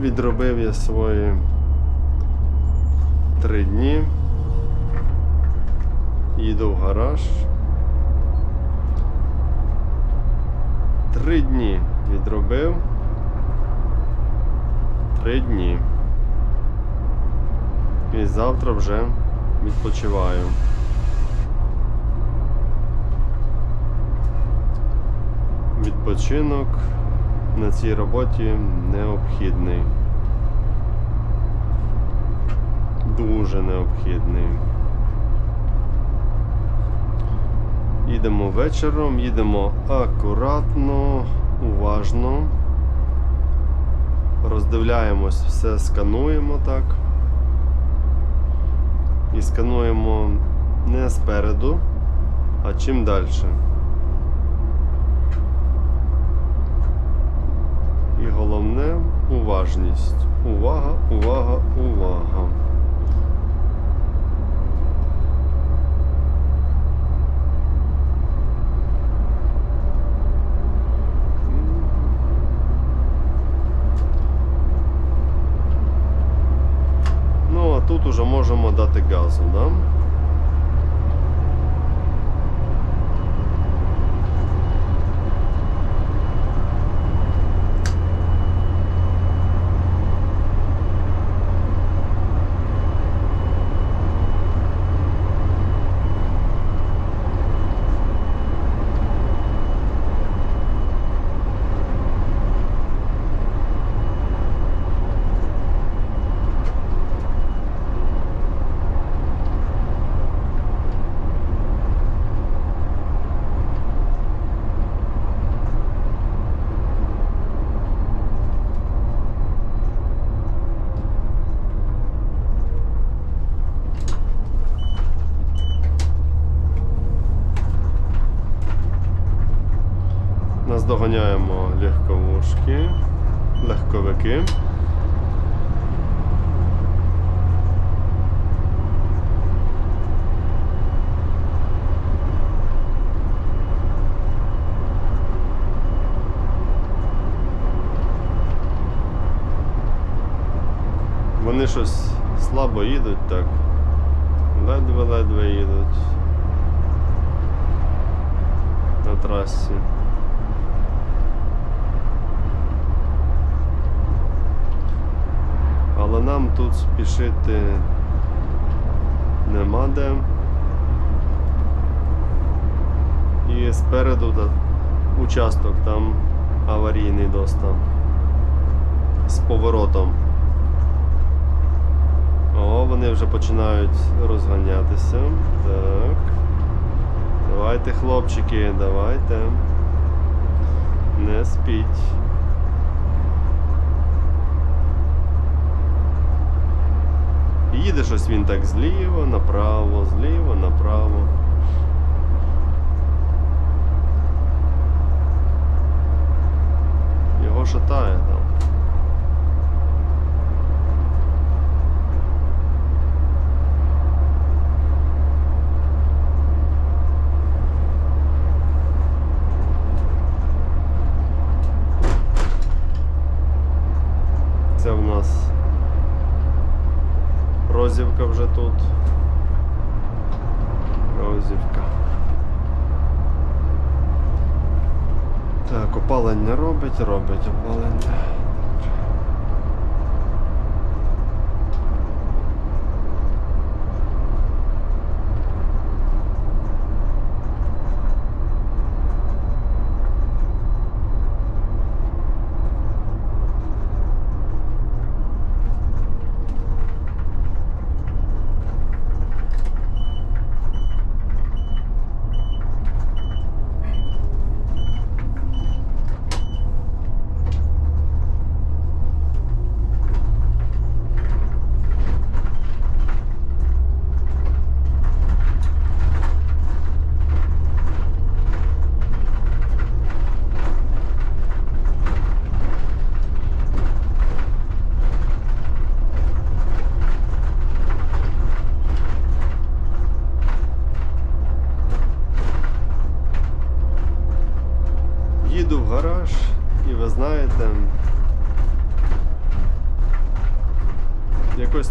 Відробив я свої три дні. Їду в гараж. Три дні відробив. Три дні. І завтра вже відпочиваю. Відпочинок на цій роботі необхідний. Дуже необхідний. Їдемо вечором, їдемо акуратно, уважно. Роздивляємось, все скануємо так. І скануємо не спереду, а чим далі. І головне уважність. Увага, увага, увага. Ну, а тут уже можемо дати газу, да? Наздоганяємо легковушки, легковики. Вони щось слабо їдуть так. Ледве-ледве їдуть на трасі. Але нам тут спішити нема де. І спереду участок там аварійний доста. З поворотом. О, вони вже починають розганятися. Так. Давайте, хлопчики, давайте. Не спіть. Їде щось він так зліво, направо, зліво, направо. Його шатає там. Це в нас Розівка вже тут. Розівка. Так, опалення робить, робить опалення.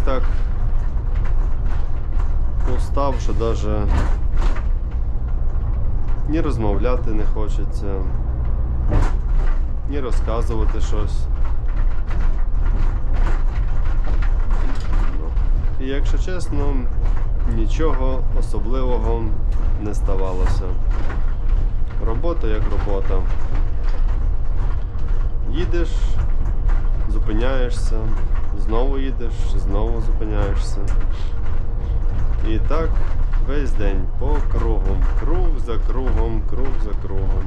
Так устав, що навіть ні розмовляти не хочеться, ні розказувати щось. Ну, І якщо чесно, нічого особливого не ставалося. Робота як робота. Їдеш, зупиняєшся, знову їдеш, знову зупиняєшся. І так весь день по кругу. Круг за кругом, круг за кругом.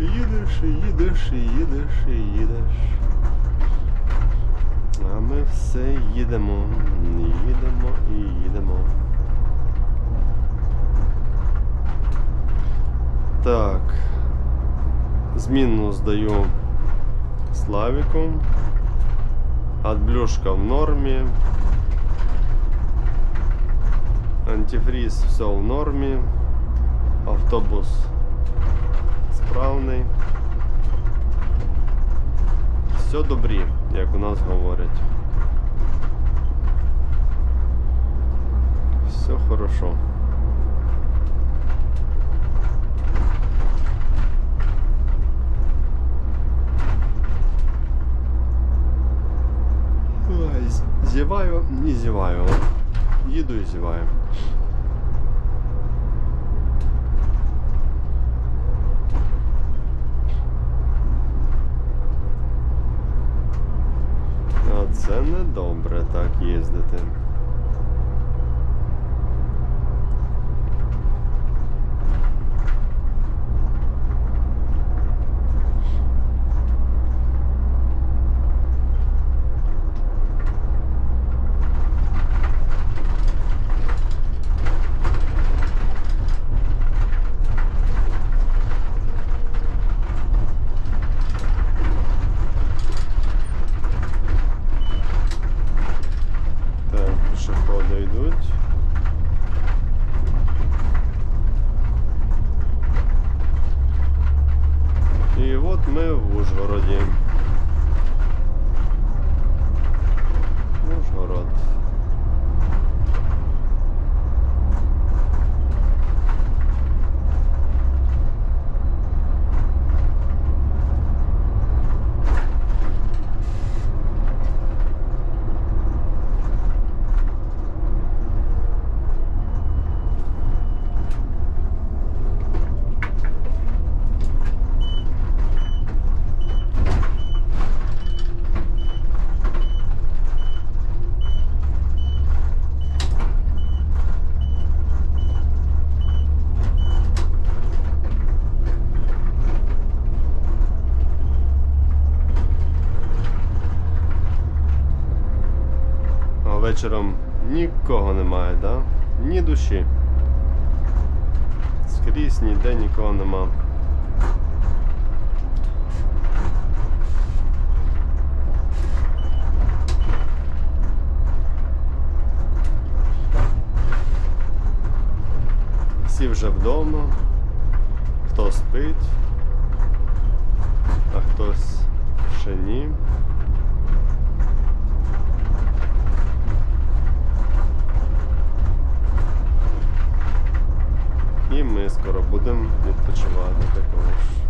Їдеш, і їдеш, і їдеш, і їдеш. А ми все їдемо, їдемо і їдемо. Так. Змінну здаю Славіку. Отблюшка в нормі. Антифріз все в нормі. Автобус справний. Все добрі, як у нас говорять. Все хорошо. Зіваю, не зіваю. Їду і зіваю. А це не добре так їздити. Так, пішоходи йдуть. І от ми в Ужгороді. Ужгород. А вечором нікого немає, да? Ні душі. Скрізь ніде нікого нема. Всі вже вдома, хто спить, а хтось ще ні. І ми скоро будемо відпочивати також.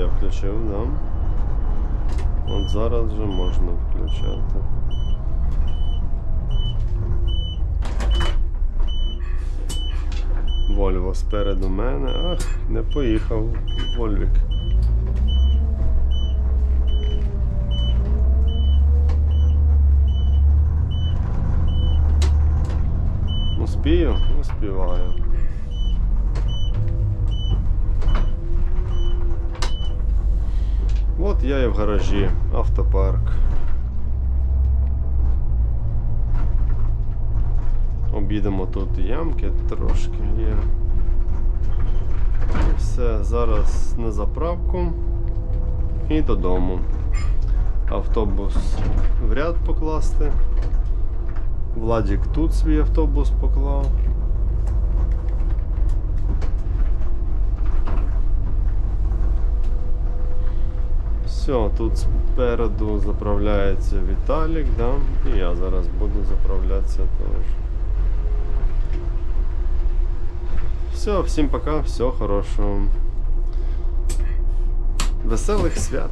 Я включив, да? От зараз вже можна включати. Вольво спереду мене. Ах, не поїхав Вольвік. Успію? Успіваю. От я і в гаражі, автопарк. Обійдемо тут ямки трошки є. І все, зараз на заправку і додому. Автобус в ряд покласти. Владік тут свій автобус поклав. Все, тут спереду заправляється Віталік, да? і я зараз буду заправлятися теж. Все, всім пока, всього хорошого. Веселих свят!